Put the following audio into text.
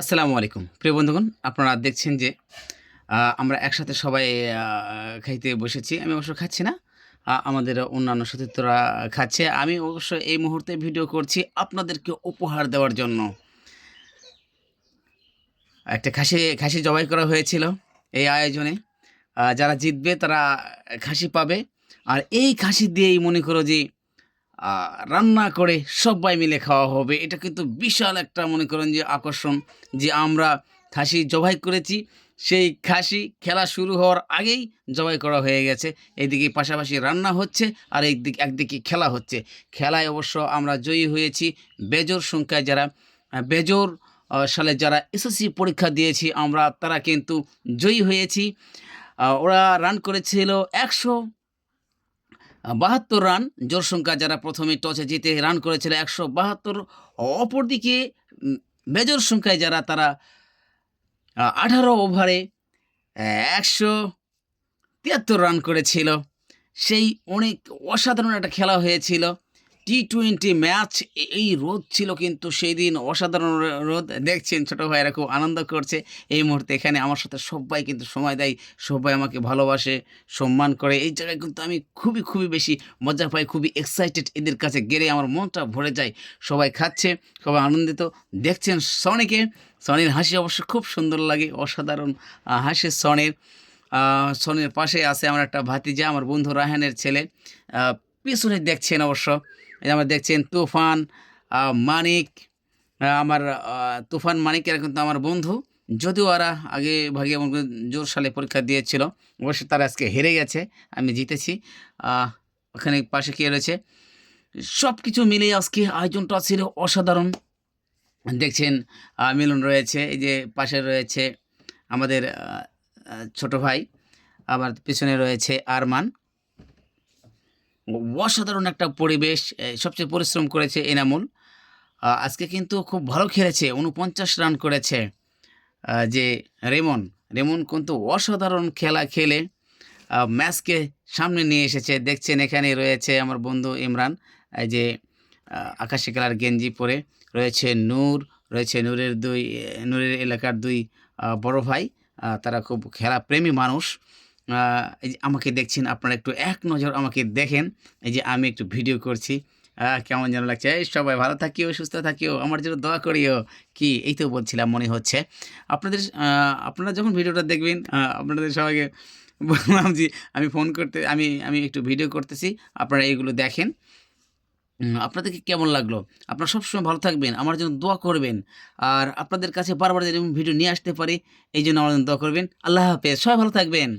আসসালামু আলাইকুম। প্রিয় বন্ধুগণ, আপনারা দেখছেন যে আমরা একসাথে সবাই খাইতে বসেছি। আমি অবশ্য খাচ্ছি না আমাদের অন্যান্য সতীর্থরা খাচ্ছে। আমি অবশ্য এই মুহূর্তে ভিডিও করছি আপনাদেরকে উপহার দেওয়ার জন্য। একটা খাসি খাসি জবাই করা হয়েছিল এই আয়োজনে। যারা জিতবে তারা খাসি পাবে। আর এই খাসি দিয়েই মনে করো যে রান্না করে সবাই মিলে খাওয়া হবে। এটা কিন্তু বিশাল একটা, মনে করেন যে, আকর্ষণ যে, আমরা খাসি জবাই করেছি। সেই খাসি খেলা শুরু হওয়ার আগেই জবাই করা হয়ে গেছে। এইদিকে পাশাপাশি রান্না হচ্ছে আর একদিকে একদিকে খেলা হচ্ছে। খেলায় অবশ্য আমরা জয়ী হয়েছি বেজোর সংখ্যায় যারা। বেজোর সালে যারা এসএসসি পরীক্ষা দিয়েছি আমরা, তারা কিন্তু জয়ী হয়েছি। ওরা রান করেছিল একশো বাহাত্তর রান, জোর সংখ্যা যারা প্রথমে টসে জিতে রান করেছিল একশো বাহাত্তর, অপরদিকে মেজর সংখ্যায় যারা তারা আঠারো ওভারে একশো তিয়াত্তর রান করেছিল। সেই অনেক অসাধারণ একটা খেলা হয়েছিল। টি টোয়েন্টি ম্যাচ এই রোদ ছিল কিন্তু সেই দিন অসাধারণ রোদ। দেখছেন ছোটো ভাইয়েরা খুব আনন্দ করছে। এই মুহূর্তে এখানে আমার সাথে সবাই কিন্তু সময় দেয়, সবাই আমাকে ভালোবাসে, সম্মান করে। এই জায়গায় কিন্তু আমি খুবই খুবই বেশি মজা পাই, খুবই এক্সাইটেড এদের কাছে গেলে আমার মনটা ভরে যায়। সবাই খাচ্ছে, সবাই আনন্দিত। দেখছেন সনিকে, সনির হাসি অবশ্য খুব সুন্দর লাগে, অসাধারণ হাসি সনির। সনির পাশে আছে আমার একটা ভাতিজা, আমার বন্ধু রাহানের ছেলে। পিছনে দেখছেন অবশ্য। আমরা দেখছেন তুফান মানিক আমার তুফান মানিক এরা কিন্তু আমার বন্ধু। যদিও ওরা আগে ভাগে আমার জোর সালে পরীক্ষা দিয়েছিল, অবশ্য তারা আজকে হেরে গেছে, আমি জিতেছি। ওখানে পাশে কে রয়েছে? সব কিছু মিলিয়ে আজকে আয়োজনটা ছিল অসাধারণ। দেখছেন মিলন রয়েছে, এই যে পাশে রয়েছে আমাদের ছোট ভাই, আবার পিছনে রয়েছে আরমান। অসাধারণ একটা পরিবেশ সবচেয়ে পরিশ্রম করেছে এনামুল। আজকে কিন্তু খুব ভালো খেলেছে, উনপঞ্চাশ রান করেছে। যে রেমন রেমন কিন্তু অসাধারণ খেলা খেলে ম্যাচকে সামনে নিয়ে এসেছে। দেখছেন এখানে রয়েছে আমার বন্ধু ইমরান যে আকাশি কালার গেঞ্জি পরে রয়েছে নূর, রয়েছে নূরের দুই নূরের এলাকার দুই বড় ভাই তারা খুব খেলা প্রেমী মানুষ। এই যে আমাকে দেখছেন, আপনারা একটু এক নজর আমাকে দেখেন। এই যে আমি একটু ভিডিও করছি। কেমন যেন লাগছে। এই সবাই ভালো থাকিও, সুস্থ থাকিও, আমার জন্য দোয়া করিও। কি? এই তো বলছিলাম, মনে হচ্ছে। আপনাদের আপনারা যখন ভিডিওটা দেখবেন আপনাদের সবাইকে বললাম যে আমি ফোন করতে, আমি আমি একটু ভিডিও করতেছি, আপনারা এইগুলো দেখেন। আপনাদেরকে কেমন লাগল? আপনারা সবসময় ভালো থাকবেন, আমার জন্য দোয়া করবেন। আর আপনাদের কাছে বারবার যেন ভিডিও নিয়ে আসতে পারি, এই জন্য আমার জন্য দোয়া করবেন। আল্লাহ হাফেজ, সবাই ভালো থাকবেন।